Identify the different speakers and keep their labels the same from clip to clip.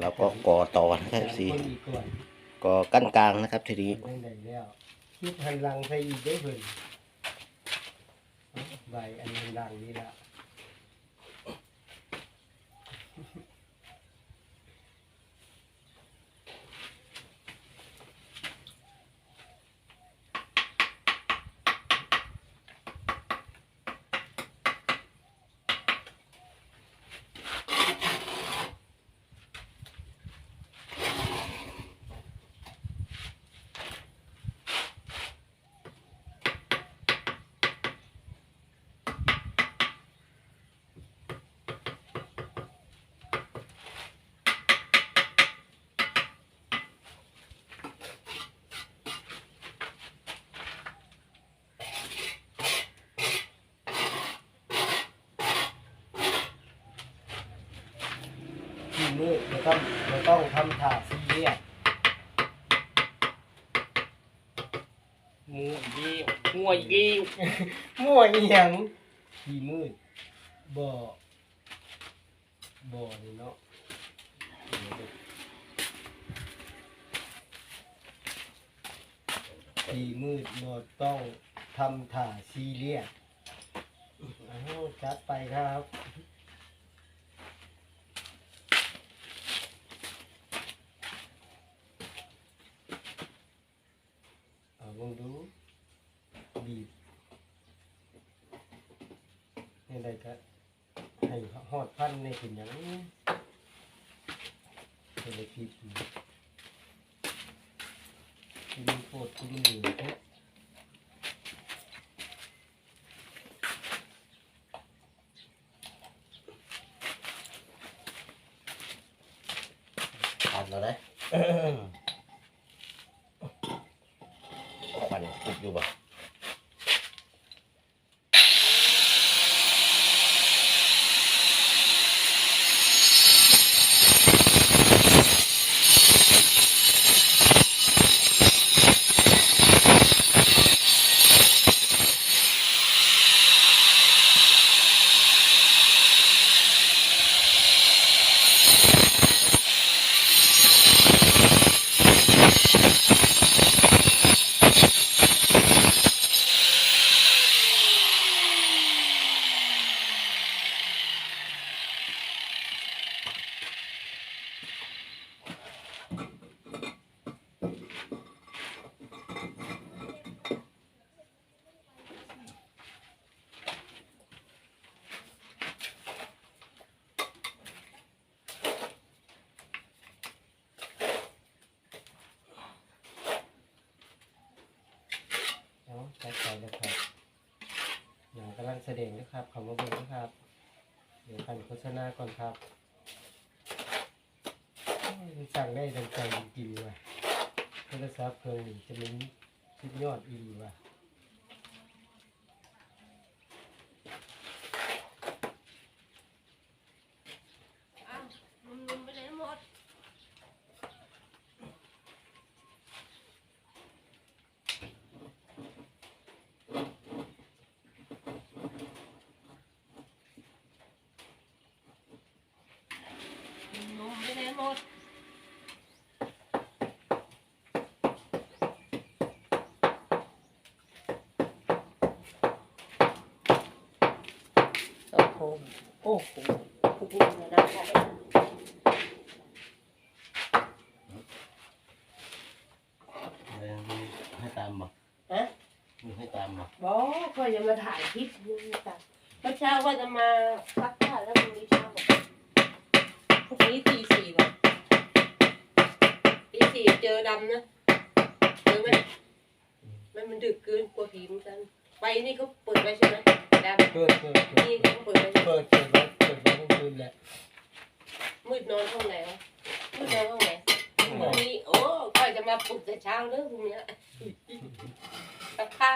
Speaker 1: เราก็ก่อต่อนะครับสี
Speaker 2: ก่อ
Speaker 1: กั้นกลางนะครับทีนี้
Speaker 2: ได้ไหนแล้วคิดหันหลังใส่อีกได้เพิ่นใบอันหันหลังนี่ละ ที่เราต้องเราต้องทำถาซีเรียส
Speaker 3: งูยีงัวยี
Speaker 2: มั่วอียงที่มืดบ่บ่นี่เนาะที่มืดบ่ต้องทำถ่าซีเรียสอ้าวจัดไปครับ เอาลองดูบีบนี่ได้ก็ให้ หอดพันในถึงอย่างนี้เป็นเลยคิดคุณโคตรคุณเหนือแท้
Speaker 1: ตัดแล้วนะปั่นติดอยู่บ่
Speaker 2: เอาจัดไปแล้วครับอย่างกำลัง แสดงนะครับคำว่าเบิ่งนะครับ เดี๋ยวกันโฆษณาก่อนครับสั่งได้ดังใจจริงๆว่ะโทรศัพท์เครื่งนี้จะเป็นสุดยอดอีกว่ะ
Speaker 4: อ้าวมันไปไหนหมด นมไปไหนหมด
Speaker 3: โอ้โหโอ้โหทุกคนเลยนะ
Speaker 1: ให้ตามบ่
Speaker 3: ฮะ
Speaker 1: มีให้ตามบ่
Speaker 3: บอกก็ยังมาถ่ายคลิปอยู่จ้ะเมื่อเช้าว่าจะมาซักผ้าแล้วพรุ่งนี้เช้าบอกพรุ่งนี้ตีสี่บอกตีสี่เจอดำนะเจอไหมมันมันดึกเกินกลัวผีเหมือนกันไฟนี่เขาเปิดไว้ใช่ไหมดำ
Speaker 2: เปิดเปิดเปิด
Speaker 3: นี่เขาเปิดไว้ใช่ไหม
Speaker 2: เปิดเปิดไว้เปิดไว้ทั้งคืนแหละ
Speaker 3: มืดนอนห้องไหนวะมืดนอนห้องไหนพรุ่งนี้โอ้ก็จะมาปลุกแต่เช้าเนอะพรุ่งนี้ซักผ้า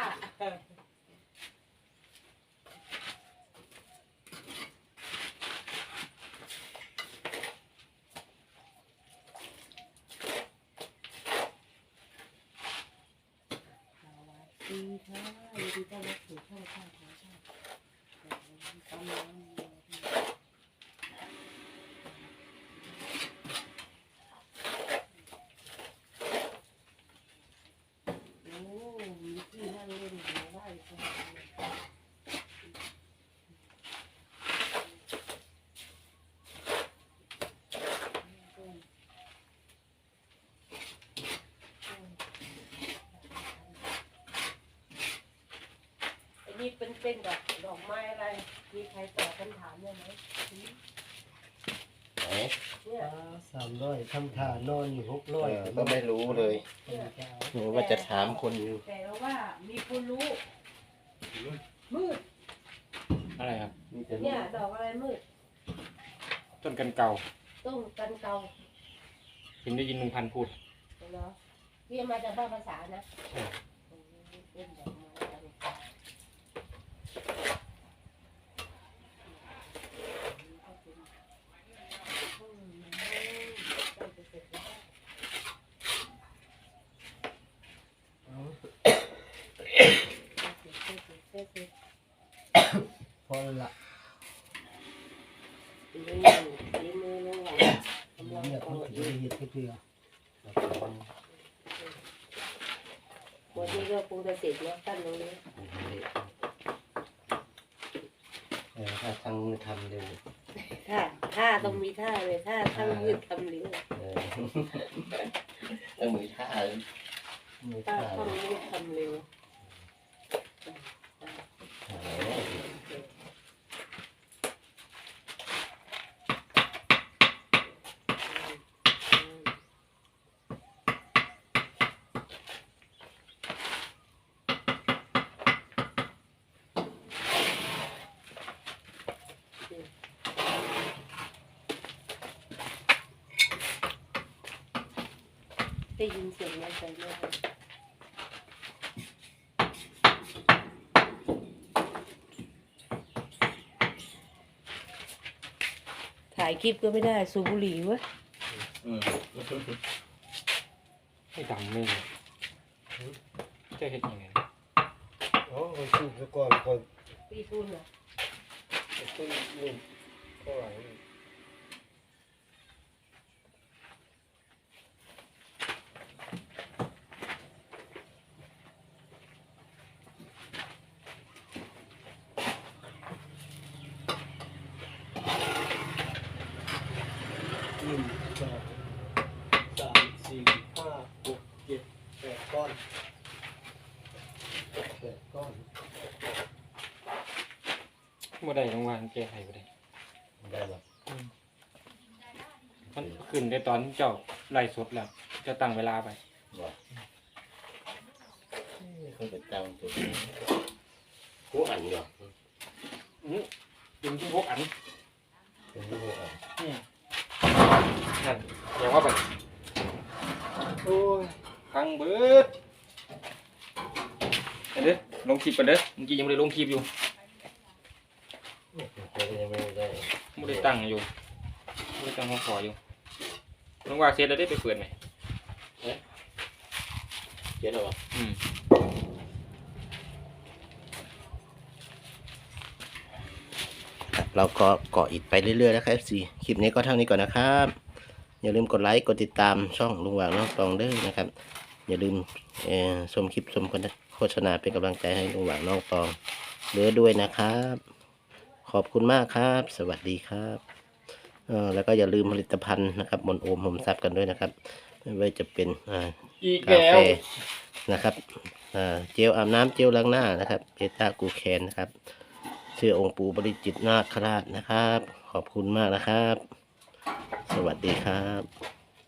Speaker 3: ดีค่ะดีต้อนรับสู่ช่องข้าวของชาติกำลัง เป็นดอกดอกไม้อะไร มีใครตอบคำถามได้ไหม
Speaker 1: ไหน
Speaker 3: เนี่ย
Speaker 2: สามร้อยทำฐานนอนอยู่หกร้อย
Speaker 1: ก็ไม่รู้เลยหนูว่าจะถามคนอยู่
Speaker 3: แต่ว่ามีคนรู้ มืด
Speaker 5: อะไรครับ
Speaker 1: มีแต่
Speaker 3: เนี่ยดอกอะไรมืด
Speaker 5: ต้นกันเก่า
Speaker 3: ต้มกันเกา
Speaker 5: เห็นได้ยินลุงพันธุ์พูด
Speaker 3: เนาะเรียนมาจากบ้านภาษานะ
Speaker 5: ใช่
Speaker 3: เป็นดอกไม้กันเกาเพ
Speaker 2: อ ละ
Speaker 3: มือมือลงหลังกำลัง
Speaker 2: เรียก
Speaker 3: ก่อ
Speaker 2: มัน
Speaker 3: น
Speaker 2: ถึงจะเห็ดให้เพื่อ
Speaker 3: วันนี้ก็คงจะเสร็จแล้วตั้นตรงนี้
Speaker 1: เออถ้าทั้งมือทำเร็ว
Speaker 3: ท่าท่าต้องมีท่าเลยท่าทั้งยืดทำเร็ว
Speaker 1: เออต้องมือท่า
Speaker 2: มือ
Speaker 3: ท่า
Speaker 2: ขาด
Speaker 3: ต้องยืดทำเร็ว ได้ยินเสียงมันใจไหมคะถ่ายคลิปก็ไม่ได้สูบบุหรี่เวะ
Speaker 1: อืม
Speaker 5: ให้ดำไม่เลยจะเห็นยังไง
Speaker 2: โอ้ยสูบซะก่อนก่อน
Speaker 3: ปีทุนเหรอ
Speaker 2: ต้นนุ่มก็ไหว หนึ่งสองสามสี่ห้าหกเจ็ดแป ดก้อนแปดก้อน
Speaker 5: เมื่อใดรางวัลแก้ไขบ่ได้
Speaker 1: ได้หรอ
Speaker 5: มันขึ้นในตอนเจ้าไล่สดแล้วเจะตั้งเวลาไป
Speaker 1: บอกเขาจะจำตัวกูอ่านอยู่เหรอ
Speaker 5: อื้อดึงที่พกอัน
Speaker 1: เป็นที่กูอ่าน
Speaker 5: นี่นั่นอย่างว่าไปโอ้ยพังเบิดเดี๋ยวเด้ อลงคลิปกันเด้อเมื่อกี้ยังไม่ได้ลงคลิปอยู่
Speaker 1: เขาก็ยังไม่ได้
Speaker 5: ไม่ได้ตั้งอยู่ไม่ได้ตั้งหัวขออยู่ลงว่าเสร็จแล้วได้ไปเปิดไหม
Speaker 1: เขียนเอาวะ
Speaker 5: อืม
Speaker 1: เราก็เกาะอิดไปเรื่อยๆนะครับ FC คลิปนี้ก็เท่านี้ก่อนนะครับ อย่าลืมกดไลค์ กดติดตามช่องลุงหว่างน้องตองเด้อนะครับ อย่าลืมเอ่อชมคลิปชม โฆษณาเป็นกำลังใจให้ลุงหว่างน้องตองเด้อด้วยนะครับ ขอบคุณมากครับ สวัสดีครับเอ่อแล้วก็อย่าลืมผลิตภัณฑ์นะครับบนโอมผมทรัพย์กันด้วยนะครับ ไม่ว่าจะเป็นอ่า
Speaker 5: อีก
Speaker 1: กา
Speaker 5: แล้
Speaker 1: แฟ
Speaker 5: ว
Speaker 1: นะครับอ่าเจลอาบน้ำเจลล้างหน้านะครับเบต้ากูแคนนะครับเสื้อองค์ปู่บริจิตรนาคราชนะครับ ขอบคุณมากนะครับ สวัสดีครับ